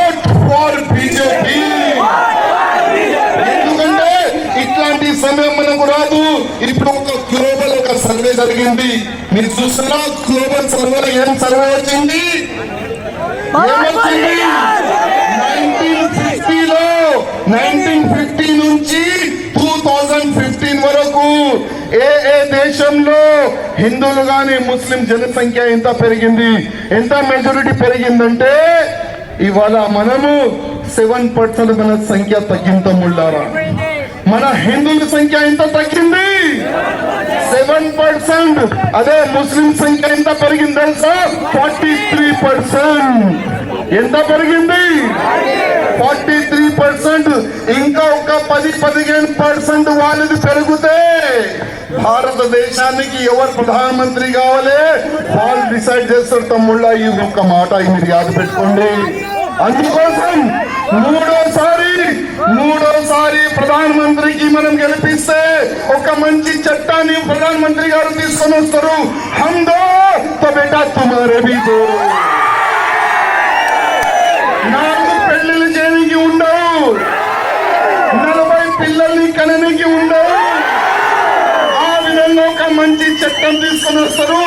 Vote for BJP. ఎందుకంటే ఇట్లాంటి సమయం మనకు రాదు ఇప్పుడు ఒక గ్లోబల్ ఒక సర్వే జరిగింది. మీరు చూస్తున్నా గ్లోబల్ సర్వేలో ఏం సర్వే వచ్చింది? ఏమొచ్చింది? నైన్టీన్ ఫిఫ్టీలో నైన్టీన్ ఫిఫ్టీ నుంచి టూ థౌజండ్ ఫిఫ్టీన్ వరకు ఏ ఏ దేశంలో హిందువులు కానీ ముస్లిం జనసంఖ్య ఎంత పెరిగింది? ఎంత మెజారిటీ పెరిగిందంటే ఇవాళ మనము సెవెన్ పర్సెంట్ మన సంఖ్య తగ్గింతముళ్ళారా మన హిందువుల సంఖ్య ఎంత తగ్గింది? Seven percent. అదే ముస్లిం సంఖ్య ఎంత పెరిగింది తెలుసా? Forty three percent. ఎంత పెరిగింది? Forty three percent. ఇంకా ఒక పది పదిహేను పర్సెంట్ వాళ్ళది పెరిగితే భారతదేశానికి ఎవరు ప్రధానమంత్రి కావాలి? వాళ్ళు డిసైడ్ చేస్తారు తమ్ముళ్ళ ఈ ఒక్క మాట మీరు యాద పెట్టుకోండి. అందుకోసం మూడోసారి మూడోసారి ప్రధానమంత్రికి మనం గెలిపిస్తే ఒక మంచి చట్టాన్ని ప్రధానమంత్రి గారు తీసుకొని వస్తారు. హందో తో బేటా తుమారే భీ దో చట్టం తీసుకొని వస్తారు.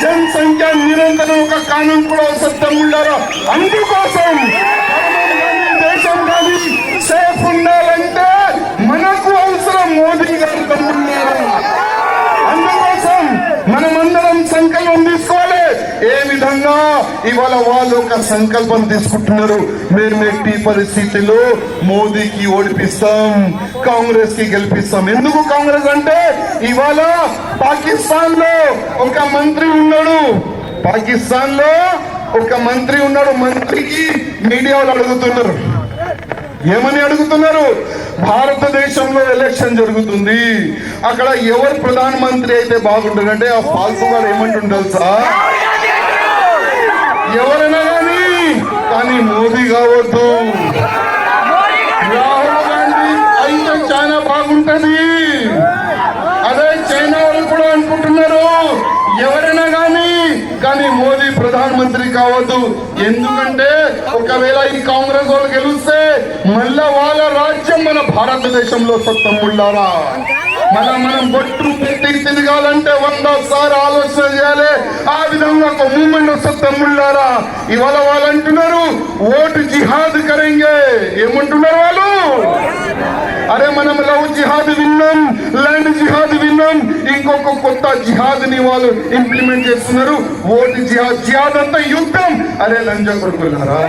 జనసంఖ్య నిరంతరం ఒక కానూన్ కూడా వస్తారు ఉండారు అందుకోసం దేశం కానీ సేఫ్ ఉండాలంటే మనకు అవసరం మోదీ గారు తమ్మున్నారు అందుకోసం మనమందరం సంకల్పం తీసుకోవాలి ఏ విధంగా ఇవాళ వాళ్ళు ఒక సంకల్పం తీసుకుంటున్నారు. మేము ఎట్టి పరిస్థితిలో మోదీకి ఓడిపిస్తాం కాంగ్రెస్కి గెలిపిస్తాం. ఎందుకు కాంగ్రెస్ అంటే ఇవాళ పాకిస్తాన్లో ఒక మంత్రి ఉన్నాడు. పాకిస్తాన్లో ఒక మంత్రి ఉన్నాడు. మంత్రికి మీడియా వాళ్ళు అడుగుతున్నారు. ఏమని అడుగుతున్నారు? భారతదేశంలో ఎలక్షన్ జరుగుతుంది. అక్కడ ఎవరు ప్రధానమంత్రి అయితే బాగుంటుందంటే ఆ ఫాల్తు గారు ఏమంటుంది ఎవరైనా కానీ కానీ మోదీ కావద్దు. రాహుల్ గాంధీ అయితే చాలా బాగుంటుంది. అదే చైనా వాళ్ళు కూడా అనుకుంటున్నారు. ఎవరైనా కానీ కానీ మోదీ ప్రధానమంత్రి కావద్దు. ఎందుకంటే ఒకవేళ ఈ కాంగ్రెస్ వాళ్ళు గెలిస్తే మళ్ళా వాళ్ళ రాజ్యం మన భారతదేశంలో సత్తముళ్ళారా మనం మనం బొట్టు పెట్టి తిరగాలంటే వంద సార్లు ఆలోచన చేయాలి. ఆ విధంగా ఒక మూమెంట్ వస్తుంది తమ్ముళ్ళారా? ఇవాళ వాళ్ళు అంటున్నారు ఓటు జిహాద్ కరెంగే. ఏమంటున్నారు వాళ్ళు? అరే మనం లవ్ జిహాద్ విన్నాం ల్యాండ్ జిహాద్ విన్నాం ఇంకొక కొత్త జిహాద్ని వాళ్ళు ఇంప్లిమెంట్ చేస్తున్నారు. ఓటు జిహాద్ జిహాద్ అంతా యుద్ధం. అరే లంజ కొడుకున్నారా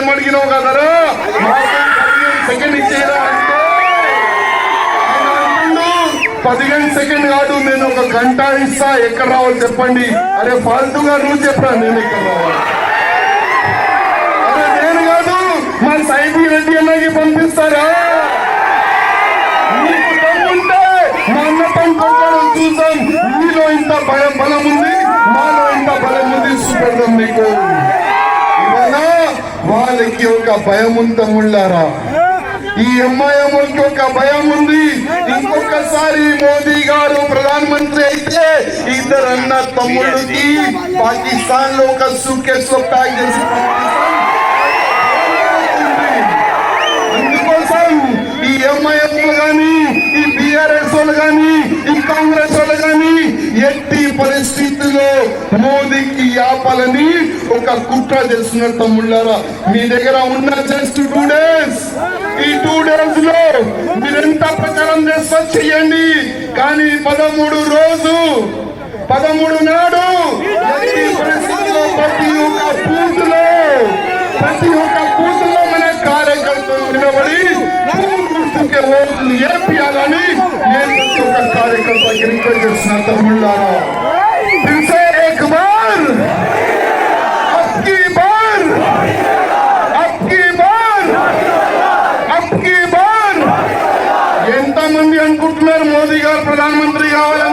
టైం అడిగినావు కదా సెకండ్ ఇచ్చేరా పదిహేను సెకండ్ కాదు నేను ఒక గంట ఇస్తా ఎక్కడ రావాలి చెప్పండి. అరే ఫాల్తుగా నువ్వు చెప్పరా నేను ఎక్కడ రావాలి? అరే నేను కాదు మా సైబీ రెడ్డి అన్నకి పంపిస్తారా? నీకు దమ్ముంటే మా అన్న పండుగలు చూద్దాం. నీలో ఇంత భయం బలం ఉంది మాలో ఇంత బలం ఉంది చూపెడదాం నీకు. అమ్మాయికి ఒక భయం ఉందముళ్ళారా ఈ అమ్మాయి అమ్మకి ఒక భయం ఉంది. ఇంకొకసారి మోదీ గారు ప్రధానమంత్రి అయితే ఇద్దరు అన్న తమ్ముళ్ళకి పాకిస్తాన్లో ఒక సూకేస్లో ప్యాక్ చేసి అందుకోసం ఈ ఎంఐఎం కానీ ఈ బిఆర్ఎస్ వాళ్ళు కానీ ఈ కాంగ్రెస్ వాళ్ళు కానీ ఎట్టి పరిస్థితుల్లో మోదీకి చెప్పాలని ఒక కుట్ర చేస్తున్నారు తమ్ముళ్ళారా? మీ దగ్గర ఉన్న జస్ట్ టూ డేస్ ఈ టూ డేస్లో మీరెంత ప్రచారం చేస్తా చెయ్యండి. కానీ పదమూడు రోజు పదమూడు నాడు ప్రతి ఒక్క బూత్లో ప్రతి ఒక్క బూత్లో మన కార్యకర్తలు నిలబడి ఓట్లు ఏపియాలని నేను ప్రతి ఒక్క పైకి రిక్వెస్ట్ చేస్తున్నా తమ్ముళ్ళారా? Hallelujah.